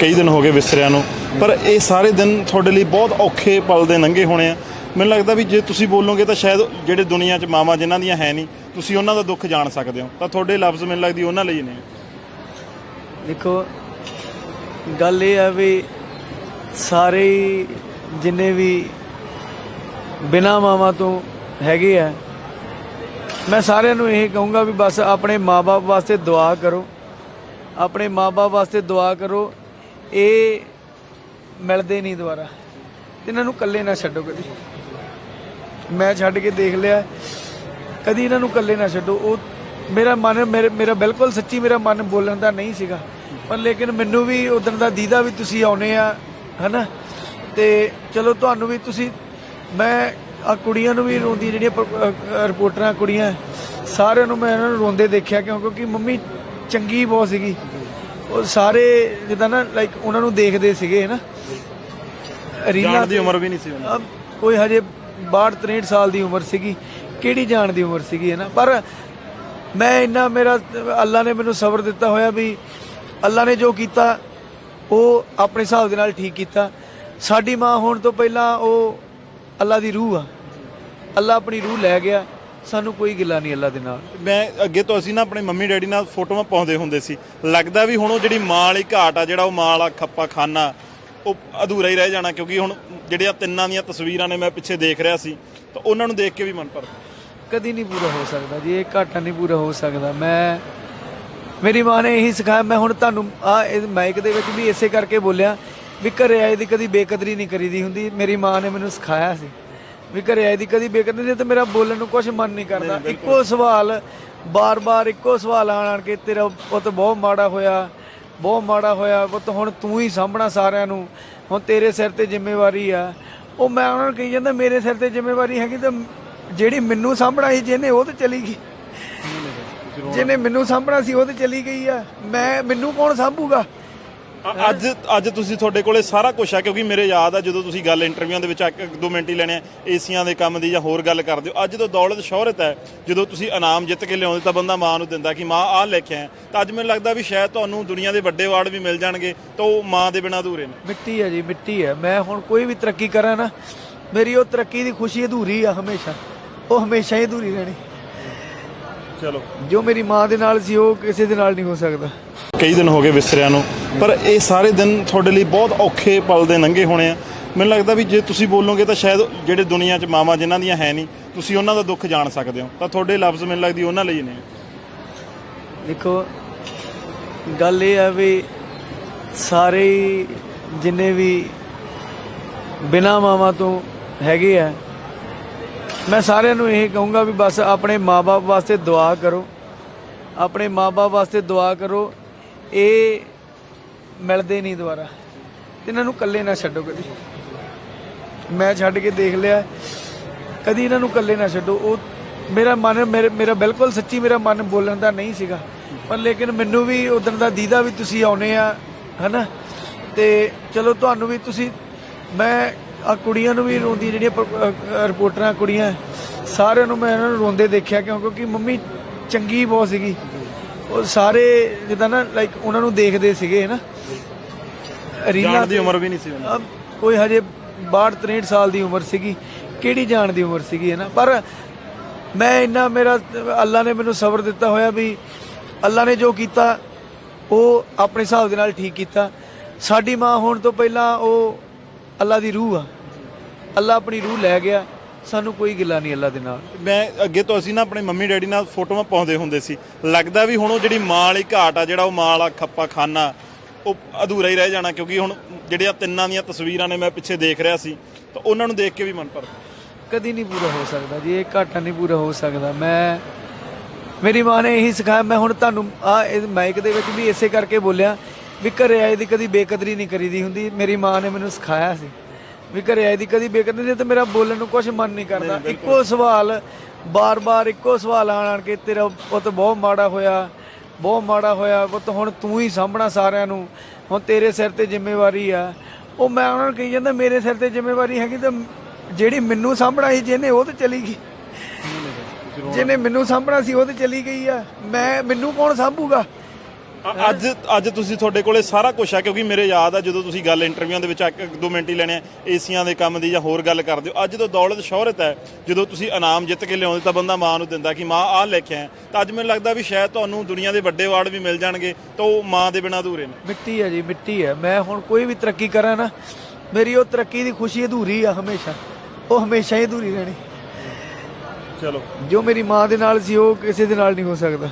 ਕਈ ਦਿਨ ਹੋ ਗਏ ਵਿਸਰਿਆਂ ਨੂੰ, ਪਰ ਇਹ ਸਾਰੇ ਦਿਨ ਤੁਹਾਡੇ ਲਈ ਬਹੁਤ ਔਖੇ ਪਲ ਦੇ ਲੰਘੇ ਹੋਣੇ ਆ। ਮੈਨੂੰ ਲੱਗਦਾ ਵੀ ਜੇ ਤੁਸੀਂ ਬੋਲੋਗੇ ਤਾਂ ਸ਼ਾਇਦ ਜਿਹੜੇ ਦੁਨੀਆ 'ਚ ਮਾਵਾਂ ਜਿਨ੍ਹਾਂ ਦੀਆਂ ਹੈ ਨਹੀਂ, ਤੁਸੀਂ ਉਹਨਾਂ ਦਾ ਦੁੱਖ ਜਾਣ ਸਕਦੇ ਹੋ। ਤਾਂ ਤੁਹਾਡੇ ਲਫ਼ਜ਼ ਮੈਨੂੰ ਲੱਗਦੀ ਉਹਨਾਂ ਲਈ ਨੇ। ਦੇਖੋ, ਗੱਲ ਇਹ ਆ ਵੀ ਸਾਰੇ ਜਿੰਨੇ ਵੀ ਬਿਨਾ ਮਾਵਾਂ ਤੋਂ ਹੈਗੇ ਆ, ਮੈਂ ਸਾਰਿਆਂ ਨੂੰ ਇਹ ਕਹੂੰਗਾ ਵੀ ਬਸ ਆਪਣੇ ਮਾਪੇ ਵਾਸਤੇ ਦੁਆ ਕਰੋ। ਆਪਣੇ ਮਾਪੇ ਵਾਸਤੇ ਦੁਆ ਕਰੋ ਇਹ ਮਿਲਦੇ ਨਹੀਂ ਦੁਬਾਰਾ। ਇਹਨਾਂ ਨੂੰ ਇਕੱਲੇ ਨਾ ਛੱਡੋ ਕਦੀ। ਮੈਂ ਛੱਡ ਕੇ ਦੇਖ ਲਿਆ। ਕਦੀ ਇਹਨਾਂ ਨੂੰ ਇਕੱਲੇ ਨਾ ਛੱਡੋ। ਉਹ ਮੇਰਾ ਮਨ, ਮੇਰੇ, ਮੇਰਾ ਬਿਲਕੁਲ ਸੱਚੀ ਮੇਰਾ ਮਨ ਬੋਲਣ ਦਾ ਨਹੀਂ ਸੀਗਾ। ਪਰ ਲੇਕਿਨ ਮੈਨੂੰ ਵੀ ਉਦੋਂ ਦਾ ਦੀਦਾ ਵੀ ਤੁਸੀਂ ਆਉਨੇ ਆ, ਹਨਾ? ਤੇ ਚਲੋ ਤੁਹਾਨੂੰ ਵੀ ਤੁਸੀਂ, ਮੈਂ ਆ ਕੁੜੀਆਂ ਨੂੰ ਵੀ ਰੋਂਦੀ, ਜਿਹੜੀਆਂ ਰਿਪੋਰਟਰਾਂ, ਕੁੜੀਆਂ, ਸਾਰਿਆਂ ਨੂੰ ਮੈਂ ਇਹਨਾਂ ਨੂੰ ਰੋਂਦੇ ਦੇਖਿਆ ਕਿਉਂ? ਕਿਉਂਕਿ ਮੰਮੀ ਚੰਗੀ ਬਹੁਤ ਸੀਗੀ। ਉਹ ਸਾਰੇ ਜਿੱਦਾਂ ਨਾ ਲਾਈਕ ਉਹਨਾਂ ਨੂੰ ਦੇਖਦੇ ਸੀਗੇ ਨਾ ਰੀਲਾਂ ਜਾਣ ਦੀ ਉਮਰ ਵੀ ਨਹੀਂ ਸੀ ਉਹਨਾਂ ਕੋਈ ਹਜੇ 62 63 ਸਾਲ ਦੀ ਉਮਰ ਸੀਗੀ। ਕਿਹੜੀ ਜਾਣ ਦੀ ਉਮਰ ਸੀਗੀ ਹੈ ਨਾ ਪਰ ਮੈਂ ਇੰਨਾ ਮੇਰਾ ਅੱਲਾ ਨੇ ਮੈਨੂੰ ਸਬਰ ਦਿੱਤਾ ਹੋਇਆ ਵੀ ਅੱਲਾ ਨੇ ਜੋ ਕੀਤਾ ਉਹ ਆਪਣੇ ਹਿਸਾਬ ਦੇ ਨਾਲ ਠੀਕ ਕੀਤਾ। ਸਾਡੀ ਮਾਂ ਹੋਣ ਤੋਂ ਪਹਿਲਾਂ ਉਹ ਅੱਲਾ ਦੀ ਰੂਹ ਆ। ਅੱਲਾ ਆਪਣੀ ਰੂਹ ਲੈ ਗਿਆ। ਸਾਨੂੰ ਕੋਈ ਗਿਲਾ ਨਹੀਂ ਅੱਲਾ ਦੇ ਨਾਲ। ਮੈਂ ਅੱਗੇ ਤੋਂ ਅਸੀਂ ਨਾ ਆਪਣੇ ਮੰਮੀ ਡੈਡੀ ਨਾਲ ਫੋਟੋਆਂ ਪਾਉਂਦੇ ਹੁੰਦੇ ਸੀ। ਲੱਗਦਾ ਵੀ ਹੁਣ ਉਹ ਜਿਹੜੀ ਮਾਂ ਵਾਲੀ ਘਾਟ ਆ ਜਿਹੜਾ ਉਹ ਮਾਂ ਵਾਲਾ ਖੱਪਾ ਖਾਨਾ ਉਹ ਅਧੂਰਾ ਹੀ ਰਹਿ ਜਾਣਾ ਕਿਉਂਕਿ ਹੁਣ ਜਿਹੜੀਆਂ ਤਿੰਨਾਂ ਦੀਆਂ ਤਸਵੀਰਾਂ ਨੇ ਮੈਂ ਪਿੱਛੇ ਦੇਖ ਰਿਹਾ ਸੀ ਤਾਂ ਉਹਨਾਂ ਨੂੰ ਦੇਖ ਕੇ ਵੀ ਮਨ ਭਰਦਾ। ਕਦੀ ਨਹੀਂ ਪੂਰਾ ਹੋ ਸਕਦਾ ਜੀ ਇਹ ਘਾਟਾ ਨਹੀਂ ਪੂਰਾ ਹੋ ਸਕਦਾ। ਮੈਂ ਮੇਰੀ ਮਾਂ ਨੇ ਇਹੀ ਸਿਖਾਇਆ ਮੈਂ ਹੁਣ ਤੁਹਾਨੂੰ ਆ ਇਹ ਮਾਈਕ ਦੇ ਵਿੱਚ ਵੀ ਇਸੇ ਕਰਕੇ ਬੋਲਿਆ ਵੀ ਘਰੇ ਆਏ ਦੀ ਕਦੀ ਬੇਕਦਰੀ ਨਹੀਂ ਕਰੀਦੀ ਹੁੰਦੀ ਮੇਰੀ ਮਾਂ ਨੇ ਮੈਨੂੰ ਸਿਖਾਇਆ ਸੀ। ਵੀ ਘਰੇ ਆਏ ਦੀ ਕਦੀ ਬੇਕਦਰੀ ਨਹੀਂ ਤੇ ਮੇਰਾ ਬੋਲਣ ਨੂੰ ਕੁਝ ਮਨ ਨਹੀਂ ਕਰਦਾ। ਇੱਕੋ ਸਵਾਲ ਬਾਰ-ਬਾਰ ਇੱਕੋ ਸਵਾਲ ਆਣ ਆਣ ਕੇ ਤੇਰਾ ਪੁੱਤ ਬਹੁਤ ਮਾੜਾ ਹੋਇਆ ਬਹੁਤ ਮਾੜਾ ਹੋਇਆ। ਪੁੱਤ ਹੁਣ ਤੂੰ ਹੀ ਸਾਂਭਣਾ ਸਾਰਿਆਂ ਨੂੰ। ਹੁਣ ਤੇਰੇ ਸਿਰ ਤੇ ਜ਼ਿੰਮੇਵਾਰੀ ਆ। ਉਹ ਮੈਂ ਉਹਨਾਂ ਨੂੰ ਕਹੀ ਜਾਂਦਾ ਮੇਰੇ ਸਿਰ ਤੇ ਜ਼ਿੰਮੇਵਾਰੀ ਹੈਗੀ ਤਾਂ ਜਿਹੜੀ ਮੈਨੂੰ ਸਾਂਭਣਾ ਸੀ ਜਿਹਨੇ ਉਹ ਤੇ ਚਲੀ ਗਈ। ਜਿਹਨੇ ਮੈਨੂੰ ਸਾਂਭਣਾ ਸੀ ਉਹ ਤੇ ਚਲੀ ਗਈ ਆ। ਮੈਂ ਮੈਨੂੰ ਕੌਣ ਸਾਂਭੂਗਾ? ਅੱਜ ਅੱਜ ਤੁਸੀਂ ਤੁਹਾਡੇ ਕੋਲੇ ਸਾਰਾ ਕੁਝ ਆ ਕਿਉਂਕਿ ਮੇਰੇ ਯਾਦ ਆ ਜਦੋਂ ਤੁਸੀਂ ਗੱਲ ਇੰਟਰਵਿਊਆਂ ਦੇ ਵਿੱਚ ਇੱਕ ਦੋ ਮਿੰਟ ਹੀ ਲੈਣੇ ਆ ਏਸੀਆਂ ਦੇ ਕੰਮ ਦੀ ਜਾਂ ਹੋਰ ਗੱਲ ਕਰਦੇ ਹੋ। ਅੱਜ ਜਦੋਂ ਦੌਲਤ ਸ਼ੋਹਰਤ ਹੈ ਜਦੋਂ ਤੁਸੀਂ ਇਨਾਮ ਜਿੱਤ ਕੇ ਲਿਆਉਂਦੇ ਤਾਂ ਬੰਦਾ ਮਾਂ ਨੂੰ ਦਿੰਦਾ ਕਿ ਮਾਂ ਆਹ ਲੈ ਕੇ ਆਇਆ। ਤਾਂ ਅੱਜ ਮੈਨੂੰ ਲੱਗਦਾ ਵੀ ਸ਼ਾਇਦ ਤੁਹਾਨੂੰ ਦੁਨੀਆ ਦੇ ਵੱਡੇ ਅਵਾਰਡ ਵੀ ਮਿਲ ਜਾਣਗੇ ਤਾਂ ਉਹ ਮਾਂ ਦੇ ਬਿਨਾਂ ਅਧੂਰੇ ਨੇ। ਮਿੱਟੀ ਹੈ ਜੀ ਮਿੱਟੀ ਹੈ। ਮੈਂ ਹੁਣ ਕੋਈ ਵੀ ਤਰੱਕੀ ਕਰਾਂ ਨਾ ਮੇਰੀ ਉਹ ਤਰੱਕੀ ਦੀ ਖੁਸ਼ੀ ਅਧੂਰੀ ਆ ਹਮੇਸ਼ਾ। ਉਹ ਹਮੇਸ਼ਾ ਹੀ ਅਧੂਰੀ ਰਹਿਣੀ। ਚਲੋ। ਜੋ ਮੇਰੀ ਮਾਂ ਦੇ ਨਾਲ ਸੀ ਉਹ ਕਿਸੇ ਦੇ ਨਾਲ ਨਹੀਂ ਹੋ ਸਕਦਾ। ਕਈ ਦਿਨ ਹੋ ਗਏ ਵਿਸਰਿਆਂ ਨੂੰ, ਪਰ ਇਹ ਸਾਰੇ ਦਿਨ ਤੁਹਾਡੇ ਲਈ ਬਹੁਤ ਔਖੇ ਪਲ ਦੇ ਲੰਘੇ ਹੋਣੇ ਆ। ਮੈਨੂੰ ਲੱਗਦਾ ਵੀ ਜੇ ਤੁਸੀਂ ਬੋਲੋਗੇ ਤਾਂ ਸ਼ਾਇਦ ਜਿਹੜੇ ਦੁਨੀਆ 'ਚ ਮਾਵਾਂ ਜਿਨ੍ਹਾਂ ਦੀਆਂ ਹੈ ਨਹੀਂ, ਤੁਸੀਂ ਉਹਨਾਂ ਦਾ ਦੁੱਖ ਜਾਣ ਸਕਦੇ ਹੋ। ਤਾਂ ਤੁਹਾਡੇ ਲਫ਼ਜ਼ ਮੈਨੂੰ ਲੱਗਦੀ ਉਹਨਾਂ ਲਈ ਨੇ। ਦੇਖੋ, ਗੱਲ ਇਹ ਆ ਵੀ ਸਾਰੇ ਜਿੰਨੇ ਵੀ ਬਿਨਾ ਮਾਵਾਂ ਤੋਂ ਹੈਗੇ ਆ, ਮੈਂ ਸਾਰਿਆਂ ਨੂੰ ਇਹ ਕਹੂੰਗਾ ਵੀ ਬਸ ਆਪਣੇ ਮਾਪੇ ਵਾਸਤੇ ਦੁਆ ਕਰੋ। ਆਪਣੇ ਮਾਪੇ ਵਾਸਤੇ ਦੁਆ ਕਰੋ ਇਹ ਮਿਲਦੇ ਨਹੀਂ ਦੁਬਾਰਾ। ਇਹਨਾਂ ਨੂੰ ਇਕੱਲੇ ਨਾ ਛੱਡੋ ਕਦੀ। ਮੈਂ ਛੱਡ ਕੇ ਦੇਖ ਲਿਆ। ਕਦੀ ਇਹਨਾਂ ਨੂੰ ਇਕੱਲੇ ਨਾ ਛੱਡੋ। ਉਹ ਮੇਰਾ ਮਨ, ਮੇਰੇ, ਮੇਰਾ ਬਿਲਕੁਲ ਸੱਚੀ ਮੇਰਾ ਮਨ ਬੋਲਣ ਦਾ ਨਹੀਂ ਸੀਗਾ। ਪਰ ਲੇਕਿਨ ਮੈਨੂੰ ਵੀ ਉਦੋਂ ਦਾ ਦੀਦਾ ਵੀ ਤੁਸੀਂ ਆਉਨੇ ਆ, ਹਨਾ? ਤੇ ਚਲੋ ਤੁਹਾਨੂੰ ਵੀ ਤੁਸੀਂ, ਮੈਂ ਆ ਕੁੜੀਆਂ ਨੂੰ ਵੀ ਰੋਂਦੀ, ਜਿਹੜੀਆਂ ਰਿਪੋਰਟਰਾਂ, ਕੁੜੀਆਂ, ਸਾਰਿਆਂ ਨੂੰ ਮੈਂ ਇਹਨਾਂ ਨੂੰ ਰੋਂਦੇ ਦੇਖਿਆ ਕਿਉਂ ਕਿਉਂਕਿ ਮੰਮੀ ਚੰਗੀ ਬਹੁਤ ਸੀਗੀ। ਉਹ ਸਾਰੇ ਜਿੱਦਾਂ ਨਾ ਲਾਈਕ ਉਹਨਾਂ ਨੂੰ ਦੇਖਦੇ ਸੀਗੇ ਨਾ ਰੀਲਾਂ ਜਾਣ ਦੀ ਉਮਰ ਵੀ ਨਹੀਂ ਸੀ ਉਹਨਾਂ ਕੋਈ ਹਜੇ 62 63 ਸਾਲ ਦੀ ਉਮਰ ਸੀਗੀ ਕਿਹੜੀ ਜਾਣ ਦੀ ਉਮਰ ਸੀਗੀ ਹੈ ਨਾ ਪਰ ਮੈਂ ਇੰਨਾ ਮੇਰਾ ਅੱਲਾ ਨੇ ਮੈਨੂੰ ਸਬਰ ਦਿੱਤਾ ਹੋਇਆ ਵੀ ਅੱਲਾ ਨੇ ਜੋ ਕੀਤਾ ਉਹ ਆਪਣੇ ਹਿਸਾਬ ਦੇ ਨਾਲ ਠੀਕ ਕੀਤਾ। ਸਾਡੀ ਮਾਂ ਹੋਣ ਤੋਂ ਪਹਿਲਾਂ ਉਹ ਅੱਲਾ ਦੀ ਰੂਹ ਆ। ਅੱਲਾ ਆਪਣੀ ਰੂਹ ਲੈ ਗਿਆ। ਸਾਨੂੰ ਕੋਈ ਗਿਲਾ ਨਹੀਂ ਅੱਲਾ ਦੇ ਨਾਲ। ਮੈਂ ਅੱਗੇ ਤੋਂ ਅਸੀਂ ਨਾ ਆਪਣੇ ਮੰਮੀ ਡੈਡੀ ਨਾਲ ਫੋਟੋਆਂ ਪਾਉਂਦੇ ਹੁੰਦੇ ਸੀ। ਲੱਗਦਾ ਵੀ ਹੁਣ ਉਹ ਜਿਹੜੀ ਮਾਂ ਵਾਲੀ ਘਾਟ ਆ ਜਿਹੜਾ ਉਹ ਮਾਂ ਵਾਲਾ ਖੱਪਾ ਖਾਨਾ ਉਹ ਅਧੂਰਾ ਹੀ ਰਹਿ ਜਾਣਾ ਕਿਉਂਕਿ ਹੁਣ ਜਿਹੜੀਆਂ ਤਿੰਨਾਂ ਦੀਆਂ ਤਸਵੀਰਾਂ ਨੇ ਮੈਂ ਪਿੱਛੇ ਦੇਖ ਰਿਹਾ ਸੀ ਤਾਂ ਉਹਨਾਂ ਨੂੰ ਦੇਖ ਕੇ ਵੀ ਮਨ ਭਰਦਾ। ਕਦੀ ਨਹੀਂ ਪੂਰਾ ਹੋ ਸਕਦਾ ਜੀ ਇਹ ਘਾਟਾ ਨਹੀਂ ਪੂਰਾ ਹੋ ਸਕਦਾ। ਮੈਂ ਮੇਰੀ ਮਾਂ ਨੇ ਇਹੀ ਸਿਖਾਇਆ ਮੈਂ ਹੁਣ ਤੁਹਾਨੂੰ ਆ ਇਹ ਮਾਈਕ ਦੇ ਵਿੱਚ ਵੀ ਇਸੇ ਕਰਕੇ ਬੋਲਿਆ ਵੀ ਘਰੇ ਆਏ ਦੀ ਕਦੀ ਬੇਕਦਰੀ ਨਹੀਂ ਕਰੀਦੀ ਹੁੰਦੀ ਮੇਰੀ ਮਾਂ ਨੇ ਮੈਨੂੰ ਸਿਖਾਇਆ ਸੀ। ਵੀ ਘਰੇ ਆਏ ਦੀ ਕਦੀ ਬੇਕਦਰੀ ਨਹੀਂ ਤੇ ਮੇਰਾ ਬੋਲਣ ਨੂੰ ਕੁਝ ਮਨ ਨਹੀਂ ਕਰਦਾ। ਇੱਕੋ ਸਵਾਲ ਬਾਰ-ਬਾਰ ਇੱਕੋ ਸਵਾਲ ਆਣ ਆਣ ਕੇ ਤੇਰਾ ਪੁੱਤ ਬਹੁਤ ਮਾੜਾ ਹੋਇਆ ਬਹੁਤ ਮਾੜਾ ਹੋਇਆ। ਪੁੱਤ ਹੁਣ ਤੂੰ ਹੀ ਸਾਂਭਣਾ ਸਾਰਿਆਂ ਨੂੰ। ਹੁਣ ਤੇਰੇ ਸਿਰ ਤੇ ਜ਼ਿੰਮੇਵਾਰੀ ਆ। ਉਹ ਮੈਂ ਉਹਨਾਂ ਨੂੰ ਕਹੀ ਜਾਂਦਾ ਮੇਰੇ ਸਿਰ ਤੇ ਜ਼ਿੰਮੇਵਾਰੀ ਹੈਗੀ ਤਾਂ ਜਿਹੜੀ ਮੈਨੂੰ ਸਾਂਭਣਾ ਸੀ ਜਿਹਨੇ ਉਹ ਤੇ ਚਲੀ ਗਈ। ਜਿਹਨੇ ਮੈਨੂੰ ਸਾਂਭਣਾ ਸੀ ਉਹ ਤੇ ਚਲੀ ਗਈ ਆ। ਮੈਂ ਮੈਨੂੰ ਕੌਣ ਸਾਂਭੂਗਾ? ਅੱਜ ਅੱਜ ਤੁਸੀਂ ਤੁਹਾਡੇ ਕੋਲੇ ਸਾਰਾ ਕੁਝ ਆ ਕਿਉਂਕਿ ਮੇਰੇ ਯਾਦ ਆ ਜਦੋਂ ਤੁਸੀਂ ਗੱਲ ਇੰਟਰਵਿਊਆਂ ਦੇ ਵਿੱਚ ਇੱਕ ਦੋ ਮਿੰਟ ਹੀ ਲੈਣੇ ਆ ਏਸੀਆਂ ਦੇ ਕੰਮ ਦੀ ਜਾਂ ਹੋਰ ਗੱਲ ਕਰਦੇ ਹੋ। ਅੱਜ ਜਦੋਂ ਦੌਲਤ ਸ਼ੋਹਰਤ ਹੈ ਜਦੋਂ ਤੁਸੀਂ ਇਨਾਮ ਜਿੱਤ ਕੇ ਲਿਆਉਂਦੇ ਤਾਂ ਬੰਦਾ ਮਾਂ ਨੂੰ ਦਿੰਦਾ ਕਿ ਮਾਂ ਆਹ ਲੈ ਕੇ ਆਇਆ। ਤਾਂ ਅੱਜ ਮੈਨੂੰ ਲੱਗਦਾ ਵੀ ਸ਼ਾਇਦ ਤੁਹਾਨੂੰ ਦੁਨੀਆ ਦੇ ਵੱਡੇ ਅਵਾਰਡ ਵੀ ਮਿਲ ਜਾਣਗੇ ਤਾਂ ਉਹ ਮਾਂ ਦੇ ਬਿਨਾਂ ਅਧੂਰੇ ਨੇ। ਮਿੱਟੀ ਹੈ ਜੀ ਮਿੱਟੀ ਹੈ। ਮੈਂ ਹੁਣ ਕੋਈ ਵੀ ਤਰੱਕੀ ਕਰਾਂ ਨਾ ਮੇਰੀ ਉਹ ਤਰੱਕੀ ਦੀ ਖੁਸ਼ੀ ਅਧੂਰੀ ਆ ਹਮੇਸ਼ਾ। ਉਹ ਹਮੇਸ਼ਾ ਹੀ ਅਧੂਰੀ ਰਹਿਣੀ। ਚਲੋ। ਜੋ ਮੇਰੀ ਮਾਂ ਦੇ ਨਾਲ ਸੀ ਉਹ ਕਿਸੇ ਦੇ ਨਾਲ ਨਹੀਂ ਹੋ ਸਕਦਾ।